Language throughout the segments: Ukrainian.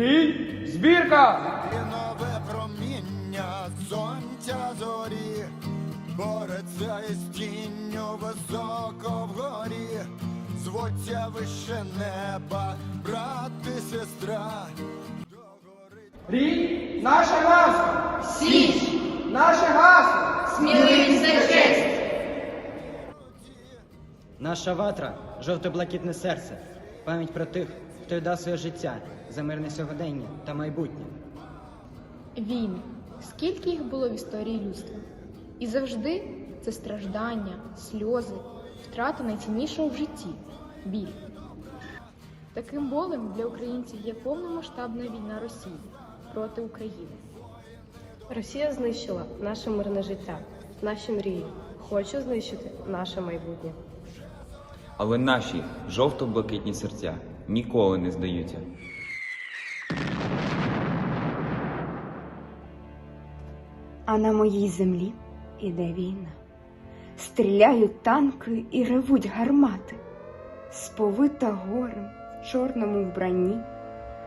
Рій, збірка! І нове проміння сонця зорі, бореться із тінню високо вгорі, звуться вище неба, брат і сестра. Рій, наше гасло! Січ! Наше гасло! Сміливість за честь! Наша ватра жовто-блакитне серце, пам'ять про тих, хто віддав своє життя за мирне сьогодення та майбутнє. Війни. Скільки їх було в історії людства? І завжди це страждання, сльози, втрата найціннішого в житті біль. Таким болем для українців є повномасштабна війна Росії проти України. Росія знищила наше мирне життя, наші мрії. Хоче знищити наше майбутнє. Але наші жовто-блакитні серця ніколи не здаються. А на моїй землі іде війна. Стріляють танки і ревуть гармати. Сповита горем в чорному вбранні,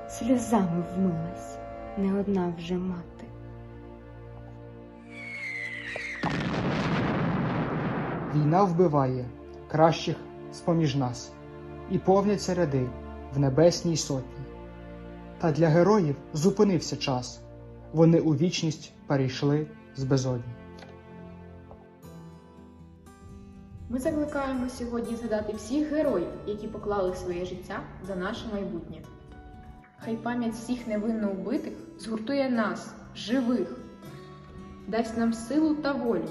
сльозами вмилась не одна вже мати. Війна вбиває кращих з-поміж нас, і повняться ряди в небесній сотні. Та для героїв зупинився час, вони у вічність перейшли з безодні. Ми закликаємо сьогодні згадати всіх героїв, які поклали своє життя за наше майбутнє. Хай пам'ять всіх невинно убитих згуртує нас, живих, дасть нам силу та волю,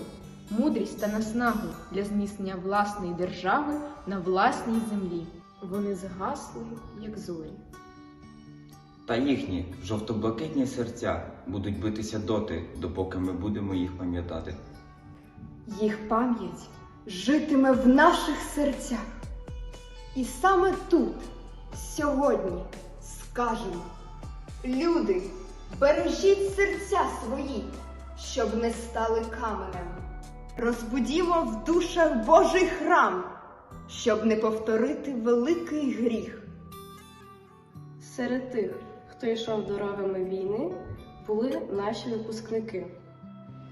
мудрість та наснагу для зміцнення власної держави на власній землі. Вони згасли, як зорі. Та їхні жовто-блакитні серця будуть битися доти, допоки ми будемо їх пам'ятати. Їх пам'ять житиме в наших серцях. І саме тут, сьогодні, скажемо: люди, бережіть серця свої, щоб не стали каменем. Розбудімо в душах Божий храм, щоб не повторити великий гріх. Серед тих, хто йшов дорогами війни, були наші випускники.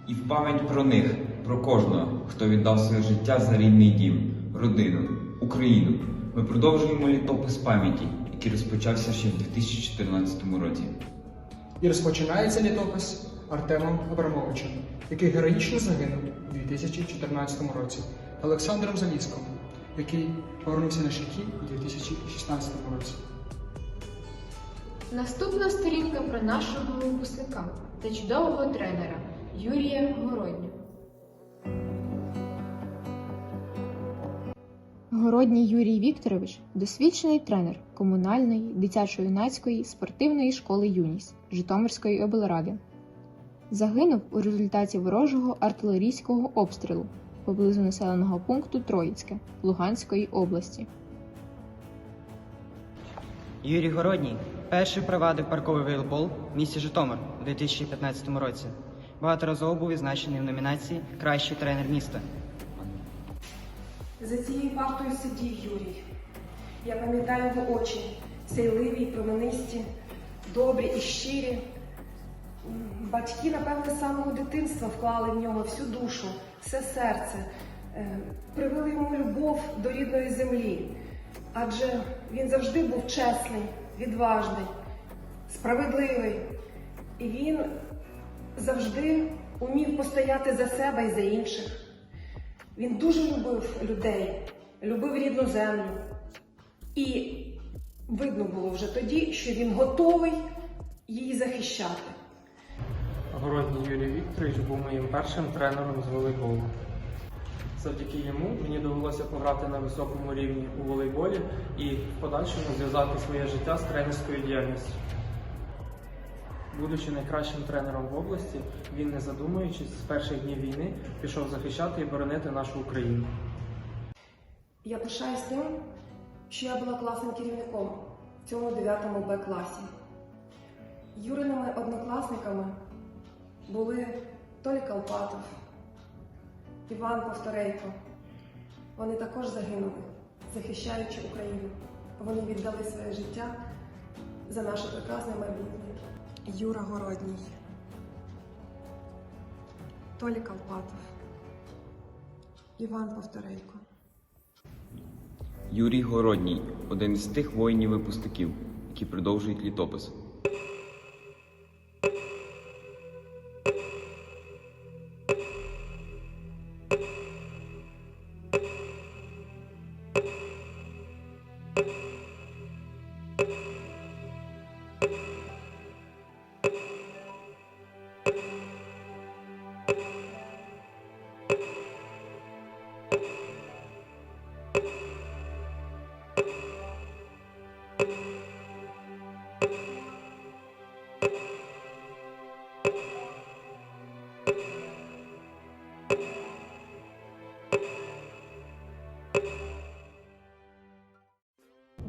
І в пам'ять про них, про кожного, хто віддав своє життя за рідний дім, родину, Україну. Ми продовжуємо літопис пам'яті, який розпочався ще в 2014 році. І розпочинається літопис Артемом Абрамовичем, який героїчно загинув у 2014 році, Олександром Заліськом, який повернувся на шляхи у 2016 році. Наступна сторінка про нашого випускника та чудового тренера Юрія Городню. Городній Юрій Вікторович досвідчений тренер комунальної, дитячо-юнацької спортивної школи Юність Житомирської облради. Загинув у результаті ворожого артилерійського обстрілу поблизу населеного пункту Троїцьке Луганської області. Юрій Городній перший провадив парковий волейбол в місті Житомир у 2015 році. Багаторазово був відзначений в номінації Кращий тренер міста. За цією партою сидів Юрій. Я пам'ятаю його очі, сяйливі, променисті, добрі і щирі. Батьки, напевне, з самого дитинства вклали в нього всю душу, все серце, е, привили йому любов до рідної землі. Адже він завжди був чесний, відважний, справедливий. І він завжди умів постояти за себе і за інших. Він дуже любив людей, любив рідну землю. І видно було вже тоді, що він готовий її захищати. Городній Юрій Вікторович був моїм першим тренером з волейболу. Завдяки йому мені довелося пограти на високому рівні у волейболі і в подальшому зв'язати своє життя з тренерською діяльністю. Будучи найкращим тренером в області, він, не задумуючись, з перших днів війни пішов захищати і боронити нашу Україну. Я пишаюсь тим, що я була класним керівником в цьому 9 Б класі. Юриними однокласниками були Толі Калпатов, Іван Повторейко. Вони також загинули, захищаючи Україну. Вони віддали своє життя за наше прекрасне майбутнє. Юра Городній, Толі Калпатов, Іван Повторейко. Юрій Городній один із тих воїнів-випускників, які продовжують літопис.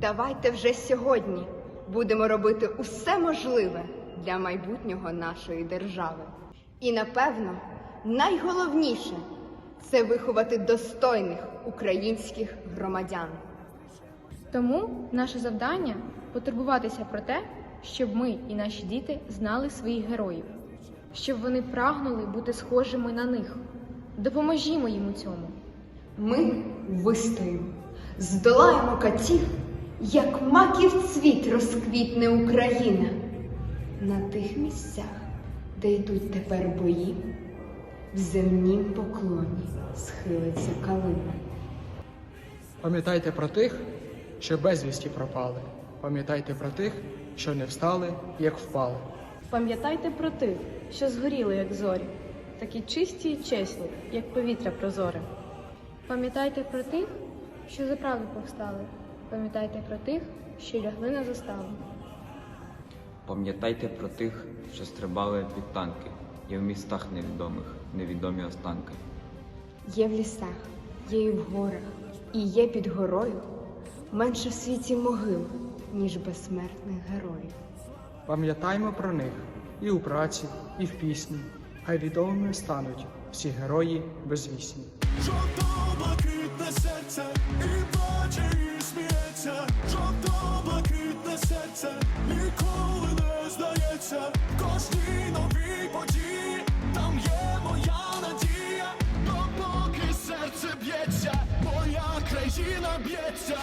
Давайте вже сьогодні будемо робити усе можливе для майбутнього нашої держави. І напевно, найголовніше це виховати достойних українських громадян. Тому наше завдання потурбуватися про те, щоб ми і наші діти знали своїх героїв, щоб вони прагнули бути схожими на них. Допоможімо їм у цьому. Ми вистоїмо, здолаємо катів, як маків цвіт розквітне Україна. На тих місцях, де йдуть тепер бої, в земнім поклоні схилиться калина. Пам'ятайте про тих, що безвісті пропали. Пам'ятайте про тих, що не встали, як впали. Пам'ятайте про тих, що згоріли, як зорі, такі чисті й чесні, як повітря прозоре. Пам'ятайте про тих, що за правду повстали. Пам'ятайте про тих, що лягли на заставу. Пам'ятайте про тих, що стрибали під танки. Є в містах невідомих, невідомі останки. Є в лісах, є і в горах, і є під горою менше в світі могил, ніж безсмертних героїв. Пам'ятаймо про них і у праці, і в пісні. Хай відомими стануть всі герої безвісні. Жовто-блакитне серце країна б'ється.